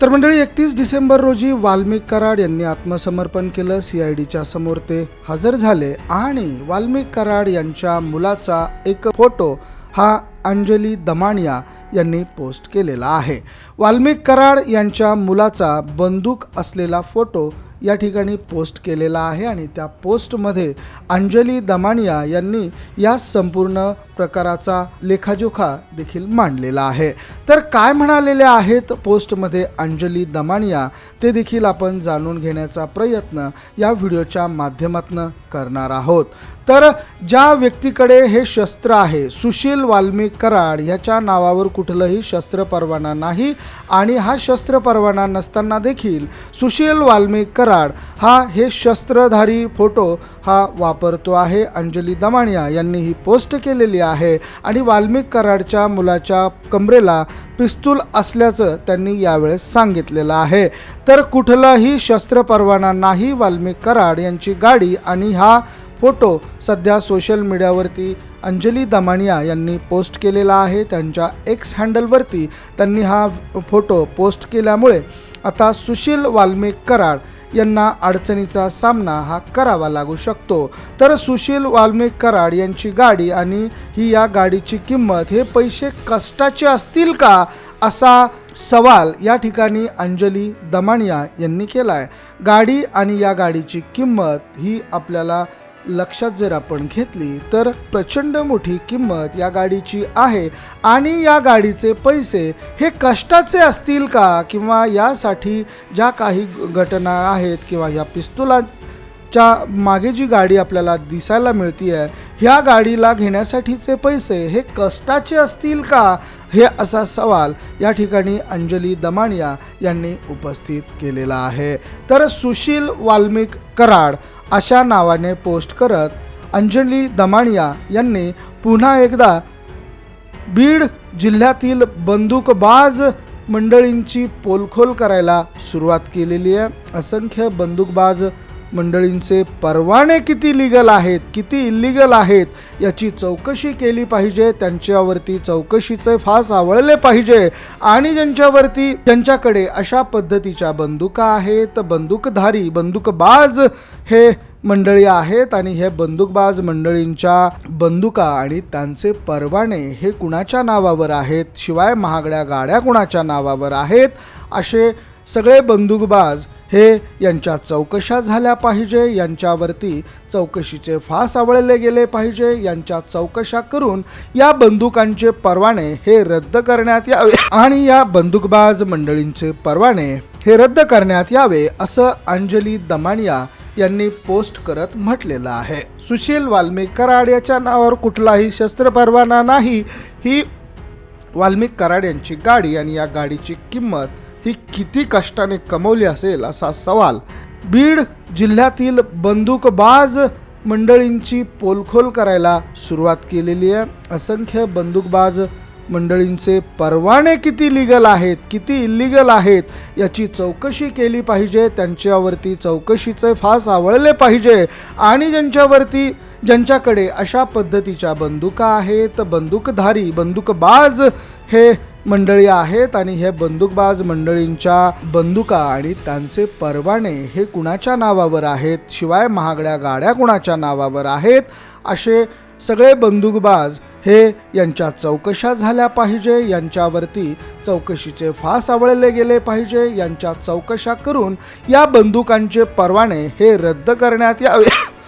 तर मंडळी एकतीस डिसेंबर रोजी वाल्मिक कराड यांनी आत्मसमर्पण केलं. सीआयडीच्या समोर ते हजर झाले आणि वाल्मिक कराड यांच्या मुलाचा एक फोटो हा अंजली दमानिया यांनी पोस्ट केलेला आहे. वाल्मिक कराड यांच्या मुलाचा बंदूक असलेला फोटो या ठिकाणी पोस्ट केलेला आहे आणि त्या पोस्टमध्ये अंजली दमानिया यांनी या संपूर्ण प्रकाराचा लेखाजोखा देखील मांडलेला आहे. तर काय म्हणालेले आहेत पोस्टमध्ये अंजली दमानिया? ते देखील आपण जाणून घेण्याचा प्रयत्न या व्हिडिओच्या माध्यमातून करणार आहोत. तर ज्या व्यक्तीकडे हे शस्त्र आहे सुशील वाल्मिक कराड ह्याच्या नावावर कुठलंही शस्त्र परवाना नाही आणि हा शस्त्र परवाना नसताना देखील सुशील वाल्मिक कराड हा हे शस्त्रधारी फोटो हा वापरतो आहे. अंजली दमानिया यांनी ही पोस्ट केलेली आहे आणि वाल्मिक कराडच्या मुलाच्या कमरेला पिस्तूल असल्याचं त्यांनी यावेळेस सांगितलेलं आहे. तर कुठलाही शस्त्र परवाना नाही वाल्मिक कराड यांची गाडी आणि हा फोटो सध्या सोशल मीडियावरती अंजली दमानिया यांनी पोस्ट केलेला आहे. त्यांच्या एक्स हँडलवरती त्यांनी हा फोटो पोस्ट केल्यामुळे आता सुशील वाल्मिक कराड यांना अडचणीचा सामना हा करावा लागू शकतो. तर सुशील वाल्मिक कराड यांची गाडी आणि ही या गाडीची किंमत हे पैसे कष्टाचे असतील का? असा सवाल या ठिकाणी अंजली दमानिया यांनी केला आहे गाडी आणि या गाडीची किंमत ही आपल्याला लक्षात जर आपण घेतली तर प्रचंड मोठी किंमत या गाडीची आहे. आणि या गाडीचे पैसे हे कष्टाचे असतील का? किंवा यासाठी ज्या काही घटना आहेत किंवा या पिस्तुलाच्या मागे जी गाडी आपल्याला दिसायला मिळते आहे ह्या गाडीला घेण्यासाठीचे पैसे हे कष्टाचे असतील का? हे असा सवाल या ठिकाणी अंजली दमानिया यांनी उपस्थित केलेला आहे. तर सुशील वाल्मिक कराड अशा नावाने पोस्ट करत अंजली दमानिया यांनी पुन्हा एकदा बीड जिल्ह्यातील बंदूकबाज मंडळींची पोलखोल करायला सुरुवात केलेली आहे. असंख्य बंदूकबाज मंडळींचे परवाने किती लिगल आहेत किती इल्लिगल आहेत याची चौकशी केली पाहिजे त्यांच्यावरती चौकशीचे फास आवळले पाहिजे आणि ज्यांच्यावरती ज्यांच्याकडे अशा पद्धतीच्या बंदुका आहेत बंदूकधारी बंदूकबाज हे मंडळी आहेत आणि हे बंदूकबाज मंडळींच्या बंदुका आणि त्यांचे परवाने हे कुणाच्या नावावर आहेत शिवाय महागड्या गाड्या कुणाच्या नावावर आहेत असे सगळे बंदूकबाज हे यांच्या चौकशा झाल्या पाहिजे यांच्यावरती चौकशीचे फास आवळले गेले पाहिजे यांच्या चौकशा करून या बंदुकांचे परवाने हे रद्द करण्यात यावे आणि या बंदूकबाज मंडळींचे परवाने हे रद्द करण्यात यावे असं अंजली दमानिया यांनी पोस्ट करत म्हटलेलं आहे. सुशील वाल्मिक कराड याच्या नावावर कुठलाही शस्त्र परवाना नाही. ही वाल्मिक कराड यांची गाडी आणि या गाडीची किंमत ही किती कष्टाने कमवली असेल असा सवाल बीड जिल्ह्यातील बंदूकबाज मंडळींची पोलखोल करायला सुरुवात केलेली आहे. असंख्य बंदूकबाज मंडळींचे परवाने किती लिगल आहेत किती इलिगल आहेत याची चौकशी केली पाहिजे त्यांच्यावरती चौकशीचे फास आवळले पाहिजे आणि ज्यांच्यावरती ज्यांच्याकडे अशा पद्धतीच्या बंदुका आहेत बंदूकधारी बंदूकबाज हे मंडळी आहेत आणि हे बंदूकबाज मंडळींच्या बंदुका आणि त्यांचे परवाने हे कुणाच्या नावावर आहेत? शिवाय महागड्या गाड्या कुणाच्या नावावर आहेत? असे सगळे बंदूकबाज हे यांच्या चौकशा झाल्या पाहिजे यांच्यावरती चौकशीचे फास आवळले गेले पाहिजे यांच्या चौकशा करून या बंदुकांचे परवाने हे रद्द करण्यात यावे.